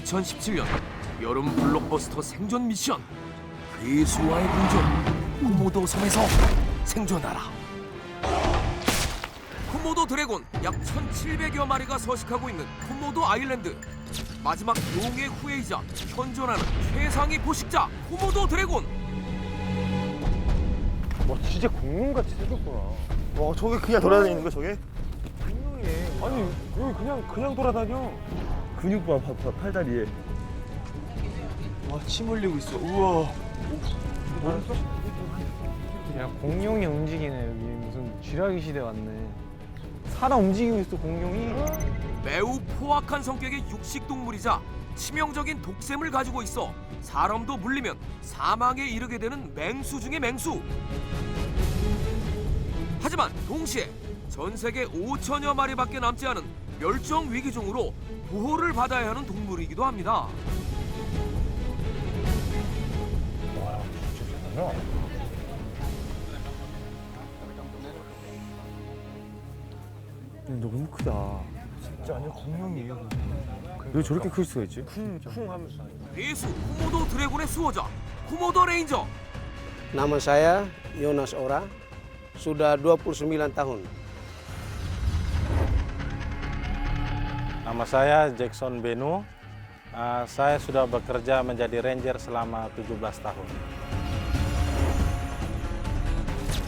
2017년 여름 블록버스터 생존 미션 괴수와의 공전 코모도 섬에서 생존하라 코모도 드래곤 약 1,700여 마리가 서식하고 있는 코모도 아일랜드 마지막 용의 후예이자 현존하는 최상위 포식자 코모도 드래곤 와 진짜 공룡같이 생겼구나. 와 저게 그냥 돌아다니는 거야 저게? 공룡이에요. 아니 여기 그냥 그냥 돌아다녀. 근육 봐, 봐, 봐 팔다리에. 와 침 흘리고 있어. 우와. 야 공룡이 움직이네 여기 무슨 쥐라기 시대 왔네. 사람 움직이고 있어 공룡이. 매우 포악한 성격의 육식 동물이자 치명적인 독샘을 가지고 있어 사람도 물리면 사망에 이르게 되는 맹수 중의 맹수. 하지만 동시에 전 세계 5천여 마리밖에 남지 않은 멸종 위기종으로 보호를 받아야 하는 동물이기도 합니다. 너무 크다. 진짜 아니야 공룡이에요. 왜 저렇게 클 수가 있지? 쿵쿵 하면서. 괴수 코모도 드래곤의 수호자 코모도 레인저 Nama saya Yonas Ora, sudah 29 tahun. Nama saya Jackson Benu. Uh, saya sudah bekerja menjadi ranger selama 17 tahun.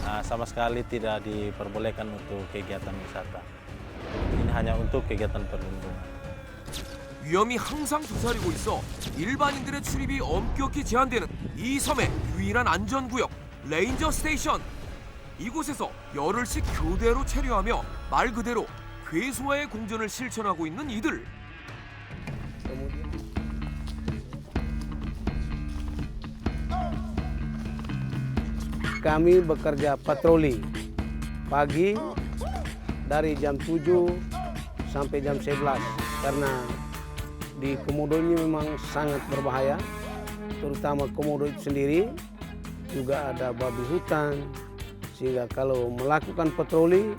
Uh, sama sekali tidak diperbolehkan untuk kegiatan wisata. Ini hanya untuk kegiatan perlindungan. 위험이 항상 도사리고 있어 일반인들의 출입이 엄격히 제한되는 이 섬의 유일한 안전구역 레인저 스테이션 이곳에서 열흘씩 교대로 체류하며 말 그대로 괴수와의 공전을 실천하고 있는 이들 Kami bekerja patroli pagi dari jam 7 sampai jam 11 karena di komodo ini memang sangat berbahaya terutama komodo itu sendiri juga ada babi hutan sehingga kalau melakukan patroli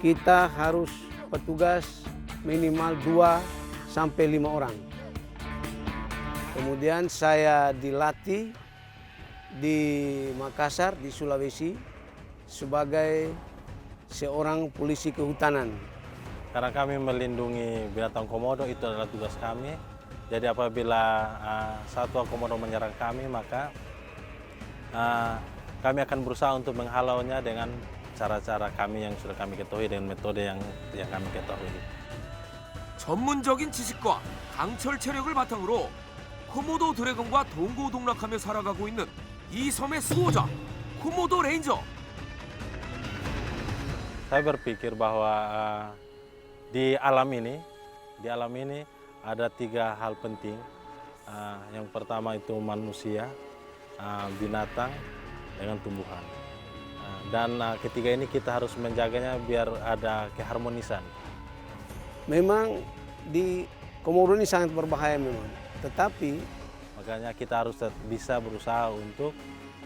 kita harus petugas minimal 2 sampai 5 orang. Kemudian saya dilatih di Makassar di Sulawesi sebagai seorang polisi kehutanan. Karena kami melindungi binatang komodo itu adalah tugas kami. Jadi apabila uh, satwa komodo menyerang kami maka uh, kami akan berusaha untuk menghalaunya dengan cara-cara kami yang sudah kami ketahui dengan metode yang yang kami ketahui. 전문적인 지식과 강철 체력을 바탕으로 코모도 드래곤과 동고동락하며 살아가고 있는 이 섬의 수호자 코모도 레인저 Saya berpikir bahwa uh, di alam ini, di alam ini ada tiga hal penting. Uh, yang pertama itu manusia, uh, binatang, dengan tumbuhan. Uh, dan uh, ketiga ini kita harus menjaganya biar ada keharmonisan. Memang di Komodo ini sangat berbahaya memang. Tetapi Makanya kita harus tet- bisa berusaha untuk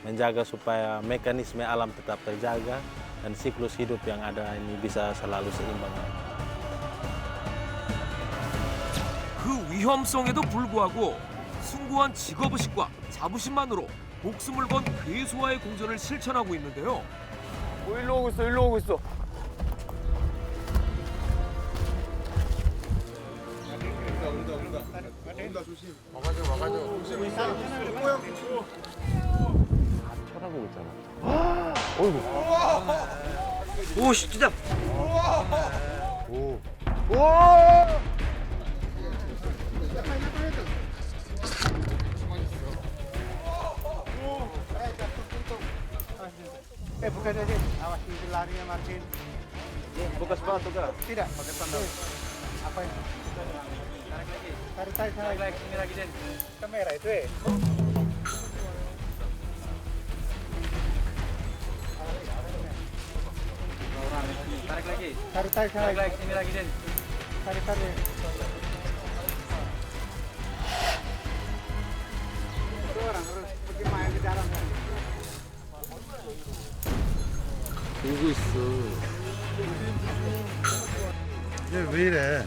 menjaga supaya mekanisme alam tetap terjaga dan siklus hidup yang ada ini bisa selalu seimbang. 그 위험성에도 불구하고 숭고한 직업의식과 자부심만으로 목숨을 건 괴수와의 공전을 실천하고 있는데요. 어, 일로 오고 있어 일로 오고 있어. 쳐다보고 있잖아. 어이구. 오 씨, 진짜. 오. Eh bukan Aziz, awas itu larinya Martin. Buka sepatu kah? Tidak, pakai sandal. Apa ini? Tarik lagi. Tarik, tarik, tarik. lagi, sini lagi, Den. Kamera itu eh. Tarik lagi. Tarik, tarik, tarik. lagi, sini lagi, Den. Tarik, tarik. 울고 있어. 얘 왜 이래?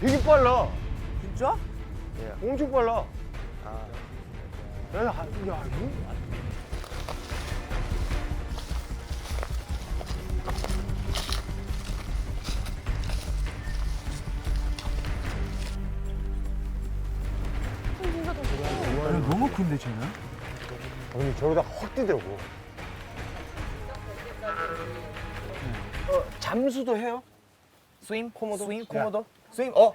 되게 빨라. 진짜? 엄청 빨라. 야, 야, 야, 이거 야, 너무 큰데 쟤는? 아니 저러다 확 뛰더라고. 잠수도 해요? 스윙 코모도? 스윙 코모도? 스윙 어?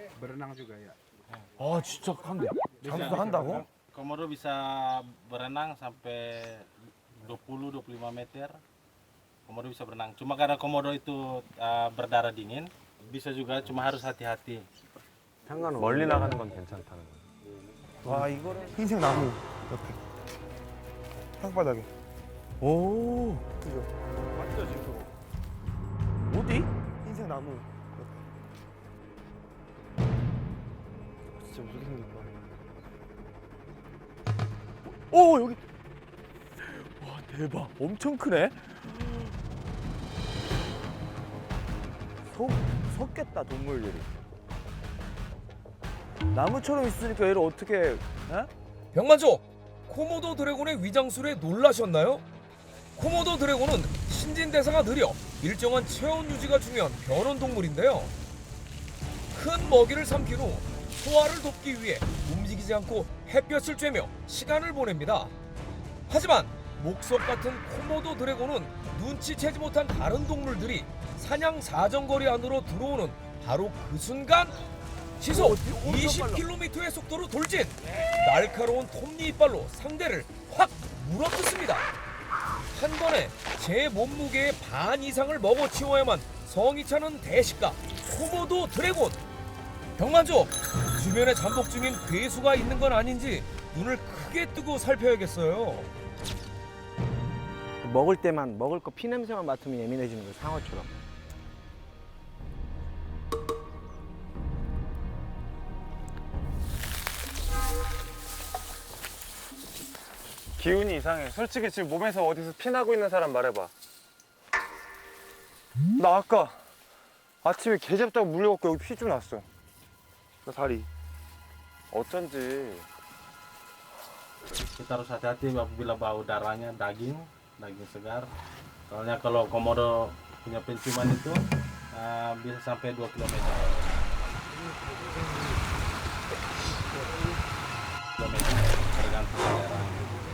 아 진짜 한대. 잠수도 한다고? Komodo bisa berenang sampai 20-25 meter. Komodo bisa berenang. Cuma karena komodo itu uh, berdarah dingin, bisa juga cuma harus hati-hati. 멀리 나가는 건 괜찮다는 거. 와 이거는 흰색 나무 옆에 땅바닥에. 오. 그죠. 맞죠 지금 어디? 흰색 나무 옆에. 진짜 무섭게 생겼다. 오 여기. 와 대박. 엄청 크네. 속 섞였다 동물들이. 나무처럼 있으니까 얘를 어떻게 병만족 코모도 드래곤의 위장술에 놀라셨나요? 코모도 드래곤은 신진대사가 느려 일정한 체온 유지가 중요한 변온 동물인데요. 큰 먹이를 삼킨 후 소화를 돕기 위해 움직이지 않고 햇볕을 쬐며 시간을 보냅니다. 하지만 목석 같은 코모도 드래곤은 눈치채지 못한 다른 동물들이 사냥 사정거리 안으로 들어오는 바로 그 순간 시속 20km의 속도로 돌진 날카로운 톱니 이빨로 상대를 확 물어뜯습니다 한 번에 제 몸무게의 반 이상을 먹어 치워야만 성이 차는 대식가 코모도 드래곤. 병만족! 주변에 잠복 중인 괴수가 있는 건 아닌지 눈을 크게 뜨고 살펴야겠어요. 먹을 때만 먹을 거 피냄새만 맡으면 예민해지는 거예요 상어처럼 기운이 이상해. 솔직히 지금 몸에서 어디서 피나고 있는 사람 말해봐. 나 아까 아침에 개 잡다가 물려갖고 여기 피 좀 났어. 나 다리. 어쩐지. Kita harus hati-hati apabila bau darahnya daging, daging segar. Soalnya kalau komodo punya penciuman itu uh, bisa sampai 2 km. kilometer tergantung daerah.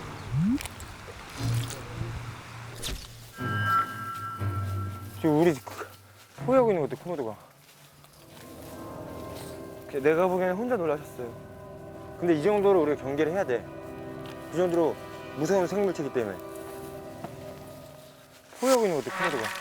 지금 우리 포위하고 있는 것 같아, 코모도가. 내가 보기에는 혼자 놀라셨어요. 근데 이 정도로 우리가 경계를 해야 돼. 이 정도로 무서운 생물체이기 때문에. 포위하고 있는 것 같아, 코모도가.